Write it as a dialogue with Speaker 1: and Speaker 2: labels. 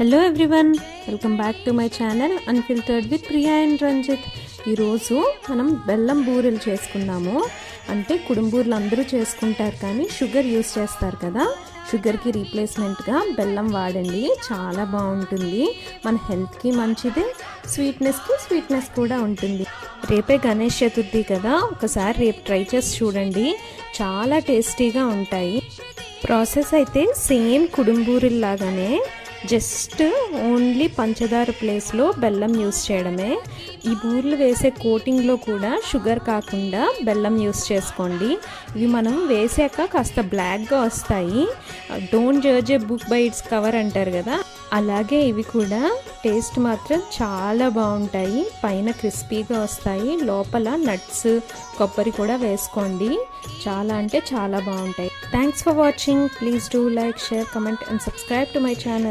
Speaker 1: Hello everyone welcome back to my channel unfiltered with Priya and Ranjith ఈరోజు మనం బెల్లం బూరెలు చేసుకున్నాము అంటే కుడుంబూర్లు అందరూ చేసుకుంటారు కానీ షుగర్ యూస్ చేస్తారు కదా. షుగర్కి రీప్లేస్మెంట్గా బెల్లం వాడండి. చాలా బాగుంటుంది. మన హెల్త్కి మంచిది స్వీట్నెస్కి స్వీట్నెస్ కూడా ఉంటుంది. రేపే గణేష్ చతుర్థి కదా. ఒకసారి రేపు ట్రై చేసి చూడండి. చాలా టేస్టీగా ఉంటాయి. ప్రాసెస్ అయితే సేమ్ కుడుంబూరుల్లాగానే జస్ట్ ఓన్లీ పంచదార ప్లేస్లో బెల్లం యూస్ చేయడమే. ఈ బూర్లు వేసే కోటింగ్లో కూడా షుగర్ కాకుండా బెల్లం యూస్ చేసుకోండి. ఇవి మనం వేసాక కాస్త బ్లాక్గా వస్తాయి. Don't judge a book by its cover అంటారు కదా. అలాగే ఇవి కూడా టేస్ట్ మాత్రం చాలా బాగుంటాయి. పైన క్రిస్పీగా వస్తాయి. లోపల నట్స్ కొబ్బరి కూడా వేసుకోండి. చాలా అంటే చాలా బాగుంటాయి. Thanks for watching please do like share comment and subscribe to my channel